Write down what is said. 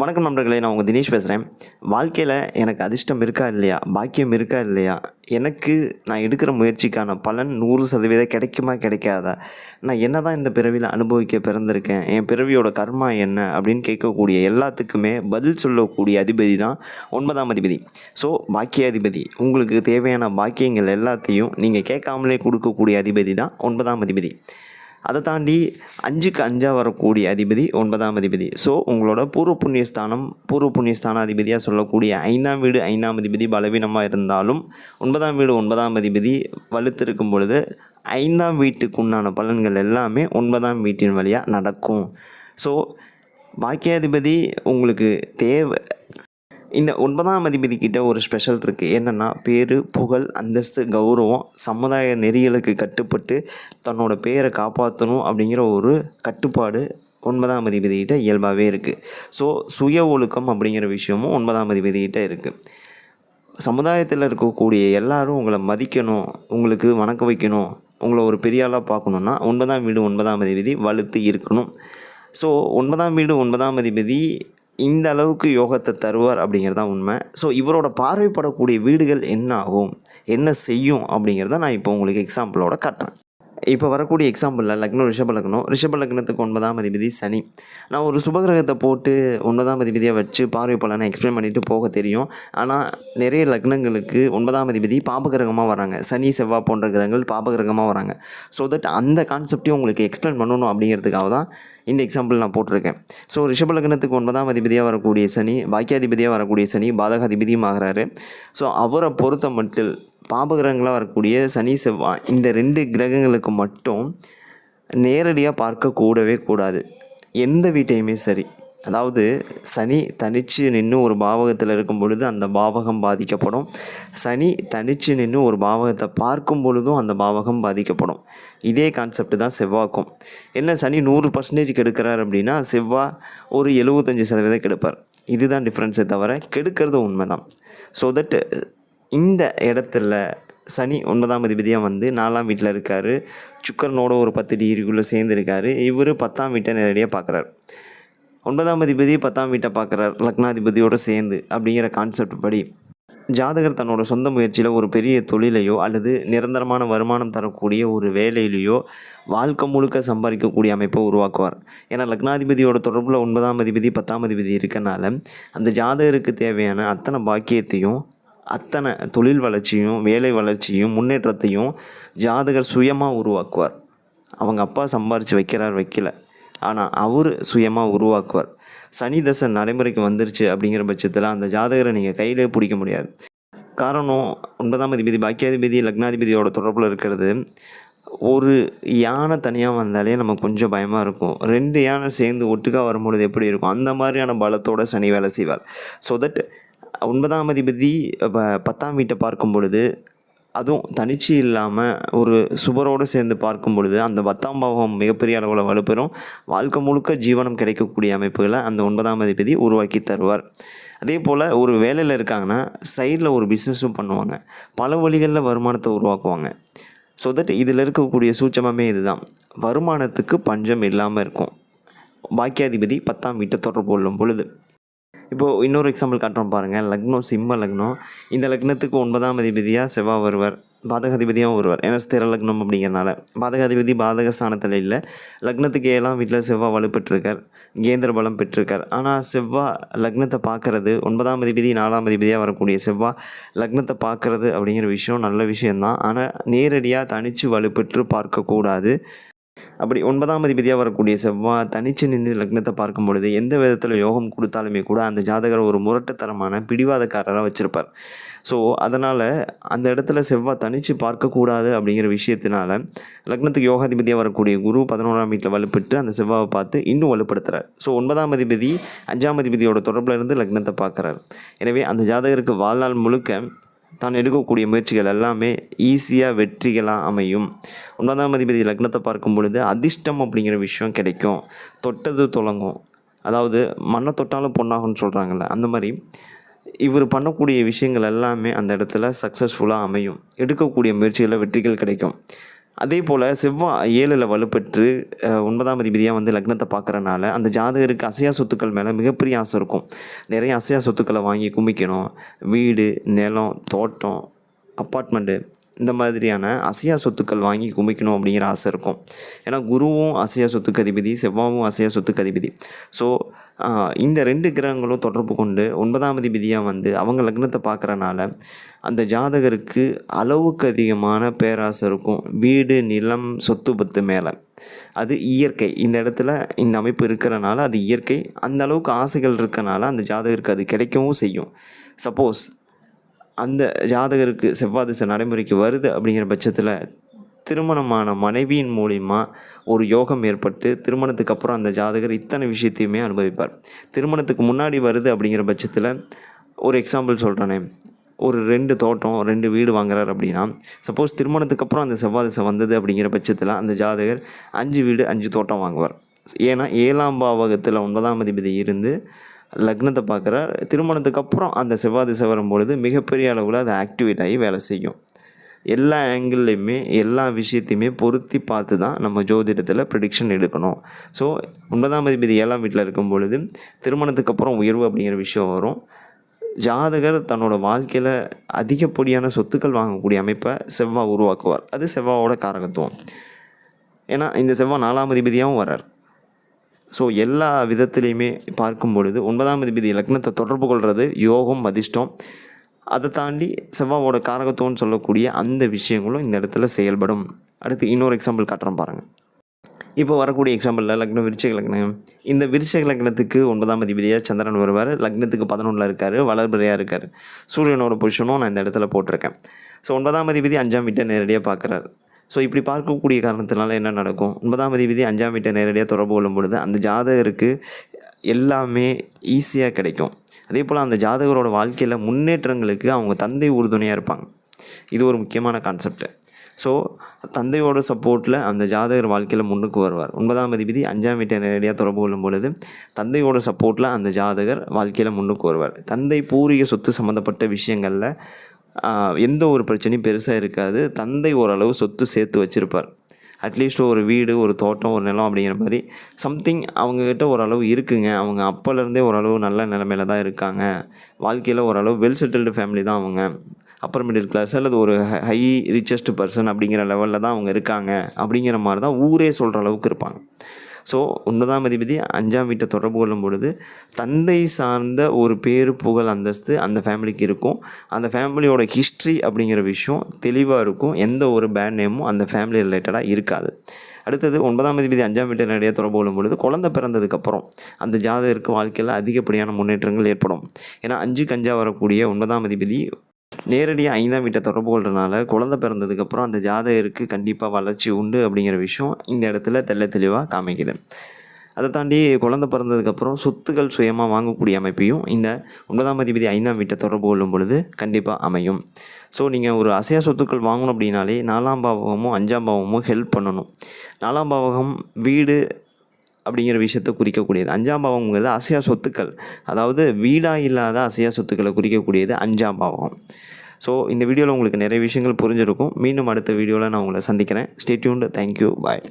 வணக்கம் நண்பர்களே நான் உங்கள் தினேஷ் பேசுகிறேன் வாழ்க்கையில் எனக்கு அதிர்ஷ்டம் இருக்கா இல்லையா? பாக்கியம் இருக்கா இல்லையா? எனக்கு நான் எடுக்கிற முயற்சிக்கான பலன் நூறு சதவீதம் கிடைக்குமா கிடைக்காதா? நான் என்ன தான் இந்த பிறவியில் அனுபவிக்க பிறந்திருக்கேன்? என் பிறவியோட கர்மா என்ன? அப்படின்னு கேட்கக்கூடிய எல்லாத்துக்குமே பதில் சொல்லக்கூடிய அதிபதி தான் ஒன்பதாம் அதிபதி. ஸோ பாக்கியாதிபதி உங்களுக்கு தேவையான பாக்கியங்கள் எல்லாத்தையும் நீங்கள் கேட்காமலே கொடுக்கக்கூடிய அதிபதி தான் ஒன்பதாம் அதிபதி. அதை தாண்டி அஞ்சுக்கு அஞ்சாக வரக்கூடிய அதிபதி ஒன்பதாம் அதிபதி. ஸோ உங்களோட பூர்வ புண்ணிய ஸ்தானம் பூர்வ புண்ணியஸ்தான அதிபதியாக சொல்லக்கூடிய ஐந்தாம் வீடு ஐந்தாம் அதிபதி பலவீனமாக இருந்தாலும் ஒன்பதாம் வீடு ஒன்பதாம் அதிபதி வலுத்திருக்கும் பொழுது ஐந்தாம் வீட்டுக்கு உண்டான பலன்கள் எல்லாமே ஒன்பதாம் வீட்டின் வழியாக நடக்கும். ஸோ பாக்கியாதிபதி உங்களுக்கு தேவை இந்த ஒன்பதாம் அதிபதி கிட்ட ஒரு ஸ்பெஷல் இருக்குது என்னென்னா பேர் புகழ் அந்தஸ்து கௌரவம் சமுதாய நெறிகளுக்கு கட்டுப்பட்டு தன்னோட பேரை காப்பாற்றணும் அப்படிங்கிற ஒரு கட்டுப்பாடு ஒன்பதாம் அதிபதிகிட்ட இயல்பாகவே இருக்குது ஸோ சுய ஒழுக்கம் அப்படிங்கிற விஷயமும் ஒன்பதாம் அதிபதிகிட்ட இருக்குது சமுதாயத்தில் இருக்கக்கூடிய எல்லாரும் உங்களை மதிக்கணும் உங்களுக்கு வணக்க வைக்கணும் உங்களை ஒரு பெரிய ஆளாக பார்க்கணுன்னா ஒன்பதாம் வீடு ஒன்பதாம் அதிபதி வலுத்து இருக்கணும். ஸோ ஒன்பதாம் வீடு ஒன்பதாம் அதிபதி இந்த அளவுக்கு யோகத்தை தருவார் அப்படிங்கிறது தான் உண்மை. ஸோ இவரோட பார்வைப்படக்கூடிய வீடுகள் என்ன ஆகும் என்ன செய்யும்? அப்படிங்கிறத நான் இப்போ உங்களுக்கு எக்ஸாம்பிளோட காட்டுறேன். இப்போ வரக்கூடிய எக்ஸாம்பிளில் லக்னம் ரிஷப லக்னம் ரிஷப லக்னத்துக்கு ஒன்பதாம் அதிபதி சனி. நான் ஒரு சுபகிரகத்தை போட்டு ஒன்பதாம் அதிபதியை வச்சு பார்வை பலனை எக்ஸ்பிளைன் பண்ணிட்டு போக தெரியும். ஆனால் நிறைய லக்னங்களுக்கு ஒன்பதாம் அதிபதி பாபகிரகமாக வராங்க. சனி செவ்வாய் போன்ற கிரகங்கள் பாபகிரகமாக வராங்க. ஸோ தட் அந்த கான்செப்டையும் உங்களுக்கு எக்ஸ்பிளைன் பண்ணணும் அப்படிங்கிறதுக்காக தான் இந்த எக்ஸாம்பிள் நான் போட்டிருக்கேன். ஸோ ரிஷப லக்னத்துக்கு ஒன்பதாம் அதிபதியாக வரக்கூடிய சனி பாக்கியாதிபதியாக வரக்கூடிய சனி பாதகாதிபதியும் ஆகிறாரு. ஸோ அவரை பொறுத்த மட்டில் பாபகிரகங்களாக வரக்கூடிய சனி செவ்வாய் இந்த ரெண்டு கிரகங்களுக்கு மட்டும் நேரடியாக பார்க்க கூடவே கூடாது. எந்த வீட்டையுமே சரி. அதாவது சனி தனிச்சு நின்று ஒரு பாவகத்தில் இருக்கும் பொழுது அந்த பாவகம் பாதிக்கப்படும். சனி தனிச்சு நின்று ஒரு பாவகத்தை பார்க்கும் பொழுதும் அந்த பாவகம் பாதிக்கப்படும். இதே கான்செப்ட் தான் செவ்வாய்க்கும். என்ன சனி நூறு பர்சன்டேஜ் கெடுக்கிறார் அப்படின்னா செவ்வாய் ஒரு எழுபத்தஞ்சி சதவீதம் கெடுப்பார். இதுதான் டிஃப்ரென்ஸே தவிர கெடுக்கிறது உண்மை தான் ஸோ தட் இந்த இடத்துல சனி ஒன்பதாம் அதிபதியாக வந்து நாலாம் வீட்டில் இருக்கார். சுக்கரனோட ஒரு பத்து டிகிரிக்குள்ளே சேர்ந்துருக்காரு. இவர் பத்தாம் வீட்டை நேரடியாக பார்க்குறாரு. ஒன்பதாம் அதிபதி பத்தாம் வீட்டை பார்க்குறார். லக்னாதிபதியோடு சேர்ந்து அப்படிங்கிற கான்செப்ட் படி ஜாதகர் தன்னோட சொந்த முயற்சியில் ஒரு பெரிய தொழிலையோ அல்லது நிரந்தரமான வருமானம் தரக்கூடிய ஒரு வேலையிலையோ வாழ்க்கை முழுக்க சம்பாதிக்கக்கூடிய அமைப்பை உருவாக்குவார். ஏன்னா லக்னாதிபதியோட தொடர்பில் ஒன்பதாம் அதிபதி பத்தாம் அதிபதி இருக்கனால அந்த ஜாதகருக்கு தேவையான அத்தனை பாக்கியத்தையும் அத்தனை தொழில் வளர்ச்சியும் வேலை வளர்ச்சியும் முன்னேற்றத்தையும் ஜாதகர் சுயமாக உருவாக்குவார். அவங்க அப்பா சம்பாரித்து வைக்கிறார் வைக்கல. ஆனால் அவர் சுயமாக உருவாக்குவார். சனி தசை நடைமுறைக்கு வந்துருச்சு அப்படிங்கிற பட்சத்தில் அந்த ஜாதகரை நீங்கள் கையிலே பிடிக்க முடியாது. காரணம் ஒன்பதாம் அதிபதி பாக்கியாதிபதி லக்னாதிபதியோட தொடர்பில் இருக்கிறது. ஒரு யானை தனியாக வந்தாலே நமக்கு கொஞ்சம் பயமாக இருக்கும். ரெண்டு யானை சேர்ந்து ஒட்டுக்கா வரும்பொழுது எப்படி இருக்கும்? அந்த மாதிரியான பலத்தோட சனி வேலை செய்வார். ஸோ தட் ஒன்பதாம் அதிபதி பத்தாம் வீட்டை பார்க்கும் பொழுது அதுவும் தனிச்சு இல்லாமல் ஒரு சுபரோடு சேர்ந்து பார்க்கும் பொழுது அந்த பத்தாம் பாவம் மிகப்பெரிய அளவில் வலுப்பெறும். வாழ்க்கை முழுக்க ஜீவனம் கிடைக்கக்கூடிய அமைப்புகளை அந்த ஒன்பதாம் அதிபதி உருவாக்கி தருவார். அதே போல் ஒரு வேலையில் இருக்காங்கன்னா சைடில் ஒரு பிஸ்னஸும் பண்ணுவாங்க. பல வழிகளில் வருமானத்தை உருவாக்குவாங்க. ஸோ தட் இதில் இருக்கக்கூடிய சூட்சமமே இதுதான். வருமானத்துக்கு பஞ்சம் இல்லாமல் இருக்கும். பாக்கியாதிபதி பத்தாம் வீட்டை தொடர்பு கொள்ளும் பொழுது. இப்போது இன்னொரு எக்ஸாம்பிள் காட்டுறோம் பாருங்கள் லக்னம் சிம்ம லக்னம். இந்த லக்னத்துக்கு ஒன்பதாம் அதிபதியாக செவ்வாய் வருவார். பாதகாதிபதியாகவும் வருவார். ஏன்னா ஸ்திர லக்னம் அப்படிங்கிறனால. பாதகாதிபதி பாதக ஸ்தானத்தில் இல்லை. லக்னத்துக்கு ஏழாம் வீட்டில் செவ்வாய் வலுப்பெற்றிருக்கார். கேந்திர பலம் பெற்றிருக்கார். ஆனால் செவ்வாய் லக்னத்தை பார்க்கறது ஒன்பதாம் அதிபதி நாலாம் அதிபதியாக வரக்கூடிய செவ்வாய் லக்னத்தை பார்க்கறது அப்படிங்கிற விஷயம் நல்ல விஷயந்தான் ஆனால் நேரடியாக தனித்து வலுப்பெற்று பார்க்கக்கூடாது. அப்படி ஒன்பதாம் அதிபதியாக வரக்கூடிய செவ்வாய் தனிச்சு நின்று லக்னத்தை பார்க்கும் பொழுது எந்த விதத்தில் யோகம் கொடுத்தாலுமே கூட அந்த ஜாதகர் ஒரு முரட்டுத்தனமான பிடிவாதக்காரராக வச்சுருப்பார். ஸோ அதனால் அந்த இடத்துல செவ்வாய் தனித்து பார்க்கக்கூடாது அப்படிங்கிற விஷயத்தினால லக்னத்துக்கு யோகாதிபதியாக வரக்கூடிய குரு பதினோராம் வீட்டில் வலுப்பட்டு அந்த செவ்வாவை பார்த்து இன்னும் வலுப்படுத்துகிறார் ஸோ ஒன்பதாம் அதிபதி அஞ்சாம் அதிபதியோட தொடர்பில் இருந்து லக்னத்தை பார்க்குறாரு. எனவே அந்த ஜாதகருக்கு வாழ்நாள் முழுக்க தான் எடுக்கக்கூடிய முயற்சிகள் எல்லாமே ஈஸியாக வெற்றிகளாக அமையும். ஒன்பதாம் அதிபதி லக்னத்தை பார்க்கும் பொழுது அதிர்ஷ்டம் அப்படிங்கிற விஷயம் கிடைக்கும். தொட்டது தொடங்கும் அதாவது மண்ணை தொட்டாலும் பொண்ணாகும்னு சொல்கிறாங்கல்ல அந்த மாதிரி இவர் பண்ணக்கூடிய விஷயங்கள் எல்லாமே அந்த இடத்துல சக்ஸஸ்ஃபுல்லாக அமையும். எடுக்கக்கூடிய முயற்சிகளில் வெற்றிகள் கிடைக்கும். அதே போல் செவ்வாய் ஏழில் வலுப்பெற்று ஒன்பதாம் அதிபதியாக வந்து லக்னத்தை பார்க்குறனால அந்த ஜாதகருக்கு அசையா சொத்துக்கள் மேலே மிகப்பெரிய ஆசை இருக்கும். நிறைய அசையா சொத்துக்களை வாங்கி குமிக்கணும் வீடு நிலம் தோட்டம் அப்பார்ட்மெண்ட்டு இந்த மாதிரியான அசையா சொத்துக்கள் வாங்கி குமிக்கணும் அப்படிங்கிற ஆசை இருக்கும். ஏன்னா குருவும் அசையா சொத்துக்கு அதிபதி செவ்வாவும் அசையா சொத்துக்கு அதிபதி. ஸோ இந்த ரெண்டு கிரகங்களும் தொடர்பு கொண்டு ஒன்பதாம் அதிபதியாக வந்து அவங்க லக்னத்தை பார்க்குறனால அந்த ஜாதகருக்கு அளவுக்கு அதிகமான பேராசை இருக்கும். வீடு நிலம் சொத்து பத்து மேலே. அது இயற்கை. இந்த இடத்துல இந்த அமைப்பு இருக்கிறனால அது இயற்கை. அந்த அளவுக்கு ஆசைகள் இருக்கனால அந்த ஜாதகருக்கு அது கிடைக்கவும் செய்யும். சப்போஸ் அந்த ஜாதகருக்கு செவ்வாய் திசை நடைமுறைக்கு வருது அப்படிங்கிற பட்சத்தில் திருமணமான மனைவியின் மூலிமா ஒரு யோகம் ஏற்பட்டு திருமணத்துக்கு அப்புறம் அந்த ஜாதகர் இத்தனை விஷயத்தையுமே அனுபவிப்பார். திருமணத்துக்கு முன்னாடி வருது அப்படிங்கிற பட்சத்தில் ஒரு எக்ஸாம்பிள் சொல்கிறேனே ஒரு ரெண்டு தோட்டம் ரெண்டு வீடு வாங்குறாரு அப்படின்னா சப்போஸ் திருமணத்துக்கு அப்புறம் அந்த செவ்வாய் திசை வந்தது அப்படிங்கிற பட்சத்தில் அந்த ஜாதகர் அஞ்சு வீடு அஞ்சு தோட்டம் வாங்குவார். ஏன்னா ஏழாம் பாவகத்தில் ஒன்பதாம் அதிபதி இருந்து லக்னத்தை பார்க்குற திருமணத்துக்கு அப்புறம் அந்த செவ்வாய் திசை வரும்பொழுது மிகப்பெரிய அளவில் அது ஆக்டிவேட் ஆகி வேலை செய்யும். எல்லா ஆங்கிள்லேயுமே எல்லா விஷயத்தையுமே பொருத்தி பார்த்து தான் நம்ம ஜோதிடத்தில் ப்ரிடிக்ஷன் எடுக்கணும். ஸோ ஒன்பதாம் அதிபதி ஏழாம் வீட்டில் இருக்கும் பொழுது திருமணத்துக்கு அப்புறம் உயர்வு அப்படிங்கிற விஷயம் வரும். ஜாதகர் தன்னோட வாழ்க்கையில் அதிகப்படியான சொத்துக்கள் வாங்கக்கூடிய அமைப்பை செவ்வாய் உருவாக்குவார். அது செவ்வாவோட காரகத்துவம். ஏன்னா இந்த செவ்வாய் நாலாம் அதிபதியாகவும் வர்றார். ஸோ எல்லா விதத்துலேயுமே பார்க்கும் பொழுது ஒன்பதாம் அதிபதி லக்னத்தை தொடர்பு கொள்வது யோகம் அதிர்ஷ்டம். அதை தாண்டி செவ்வாவோட காரகத்துவம்னு சொல்லக்கூடிய அந்த விஷயங்களும் இந்த இடத்துல செயல்படும். அடுத்து இன்னொரு எக்ஸாம்பிள் காட்டுறேன் பாருங்கள் இப்போ வரக்கூடிய எக்ஸாம்பிளில் லக்னம் விருச்சிக லக்னம். இந்த விருச்சிக லக்னத்துக்கு ஒன்பதாம் அதிபதியாக சந்திரன் வருவார். லக்னத்துக்கு பதினொன்றில் இருக்கார் வளர்பிறையாக இருக்கார். சூரியனோட பொசிஷனும் நான் இந்த இடத்துல போட்டிருக்கேன். ஸோ ஒன்பதாம் அதிபதி அஞ்சாம் வீட்டை நேரடியாக பார்க்குறாரு. ஸோ இப்படி பார்க்கக்கூடிய காரணத்தினால என்ன நடக்கும்? ஒன்பதாம் அதிபதி அஞ்சாம் வீட்டை நேரடியாக தொடர்பு கொள்ளும் பொழுது அந்த ஜாதகருக்கு எல்லாமே ஈஸியாக கிடைக்கும். அதே போல் அந்த ஜாதகரோட வாழ்க்கையில் முன்னேற்றங்களுக்கு அவங்க தந்தை உறுதுணையாக இருப்பாங்க. இது ஒரு முக்கியமான கான்செப்ட்டு ஸோ தந்தையோட சப்போர்ட்டில் அந்த ஜாதகர் வாழ்க்கையில் முன்னுக்கு வருவார். ஒன்பதாம் அதிபதி அஞ்சாம் வீட்டை நேரடியாக தொடர்பு கொள்ளும் பொழுது தந்தையோட சப்போர்ட்டில் அந்த ஜாதகர் வாழ்க்கையில் முன்னுக்கு வருவார். தந்தை பூர்வீக சொத்து சம்மந்தப்பட்ட விஷயங்களில் எந்த ஒரு பிரச்சனையும் பெருசாக இருக்காது. தந்தை ஓரளவு சொத்து சேர்த்து வச்சுருப்பார். அட்லீஸ்ட் ஒரு வீடு ஒரு தோட்டம் ஒரு நிலம் அப்படிங்கிற மாதிரி சம்திங் அவங்கக்கிட்ட ஓரளவு இருக்குங்க. அவங்க அப்போலேருந்தே ஓரளவு நல்ல நிலமையில தான் இருக்காங்க. வாழ்க்கையில் ஓரளவு வெல் செட்டில்டு ஃபேமிலி தான் அவங்க. அப்பர் மிடில் கிளாஸ் அல்லது ஒரு ஹை ரிச்சஸ்ட் பர்சன் அப்படிங்கிற லெவலில் தான் அவங்க இருக்காங்க. அப்படிங்கிற மாதிரி தான் ஊரே சொல்கிற அளவுக்கு இருப்பாங்க. ஸோ ஒன்பதாம் அதிபதி அஞ்சாம் வீட்டை தொடர்பு கொள்ளும் பொழுது தந்தை சார்ந்த ஒரு பேரு புகழ் அந்தஸ்து அந்த ஃபேமிலிக்கு இருக்கும். அந்த ஃபேமிலியோட ஹிஸ்ட்ரி அப்படிங்கிற விஷயம் தெளிவாக இருக்கும். எந்த ஒரு பேட் நேமும் அந்த ஃபேமிலி ரிலேட்டடாக இருக்காது. அடுத்தது ஒன்பதாம் அதிபதி அஞ்சாம் வீட்டை நிறைய தொடர்பு கொள்ளும் பொழுது குழந்தை பிறந்ததுக்கப்புறம் அந்த ஜாதகருக்கு வாழ்க்கையில் அதிகப்படியான முன்னேற்றங்கள் ஏற்படும். ஏன்னா அஞ்சுக்கு கஞ்சா வரக்கூடிய ஒன்பதாம் அதிபதி நேரடியாக ஐந்தாம் வீட்டை தொடர்பு கொள்றதுனால குழந்தை பிறந்ததுக்கப்புறம் அந்த ஜாதகருக்கு கண்டிப்பாக வளர்ச்சி உண்டு அப்படிங்கிற விஷயம் இந்த இடத்துல தெள்ள தெளிவாக காமிக்குது. அதை தாண்டி குழந்தை பிறந்ததுக்கப்புறம் சொத்துக்கள் சுயமாக வாங்கக்கூடிய அமைப்பையும் இந்த ஒன்பதாம் அதிபதி ஐந்தாம் வீட்டை தொடர்பு கொள்ளும் பொழுது கண்டிப்பாக அமையும். ஸோ நீங்கள் ஒரு அசையா சொத்துக்கள் வாங்கணும் அப்படின்னாலே நாலாம் பாவகமும் அஞ்சாம் பாவமும் ஹெல்ப் பண்ணணும். நாலாம் பாவகம் வீடு அப்படிங்கிற விஷயத்தை குறிக்கக்கூடியது. அஞ்சாம் பாவம்ங்கிறது அசையா சொத்துக்கள். அதாவது வீடாக இல்லாத அசையா சொத்துக்களை குறிக்கக்கூடியது அஞ்சாம் பாவம். ஸோ இந்த வீடியோவில் உங்களுக்கு நிறைய விஷயங்கள் புரிஞ்சிருக்கும். மீண்டும் அடுத்த வீடியோவில் நான் உங்களை சந்திக்கிறேன். ஸ்டேட்யூண்டு தேங்க்யூ பாய்